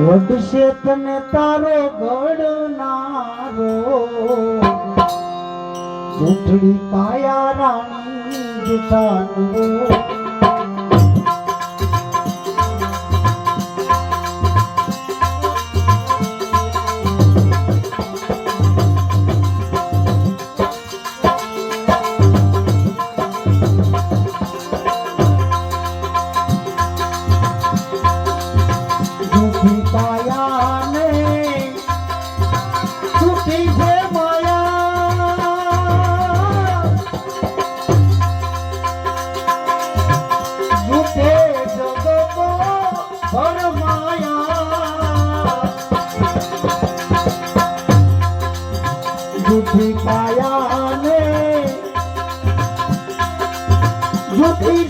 વડશે તને તારો ઘડનારો ઉઠડી પાયા રાણી જીતાનો जुठी पाया ने जुठी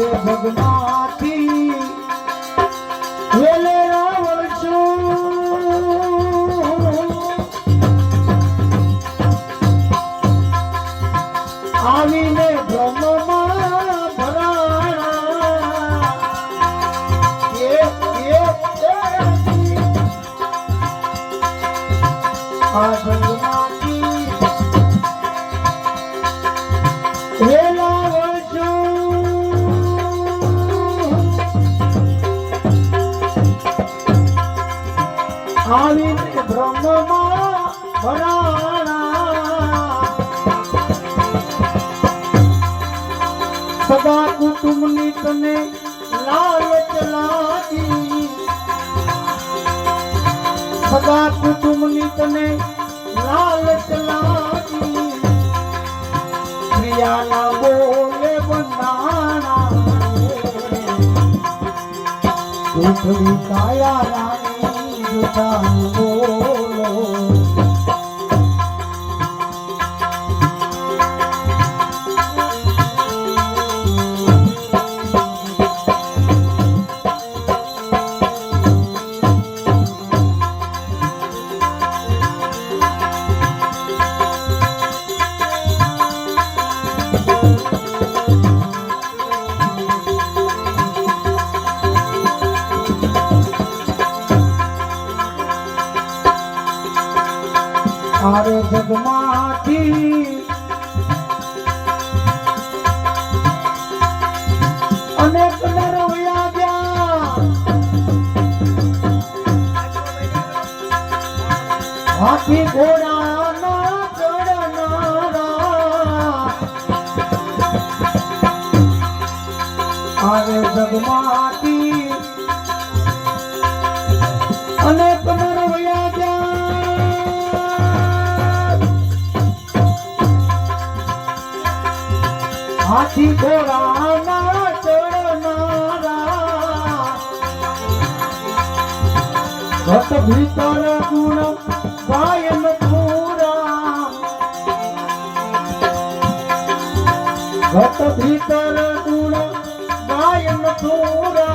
આરે ભગનાથી વેલે આવશું આવીને બ્રહ્મમાં ભરાણા સદા કુટુંબની તને લાલચ લાગી. સદા કુટુંબની તને લાલચ લાગી. પ્રિયાના બોલે બંધાણા ઉઠડી કાયા રાણી જુઠાણ બોલો. આરે જગમાંથી અનેક નરવયા ગયા હાથી ઘોડાના ચડનારા. આરે જગમાંથી અનેક હાથી ઘોડાના ચડનારા ઘટ ભીતર ગુણ ગાયન પૂરા ઘટ ભીતર ગુણ ગાયન પૂરા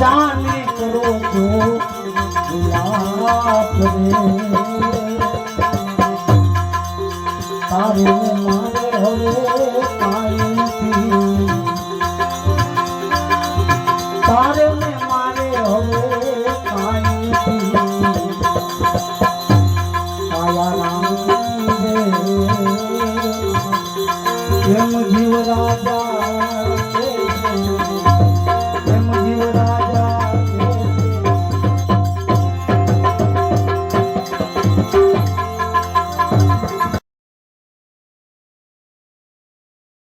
ચાલી કરો છો ગુલાબ રે. તારું મારે તારે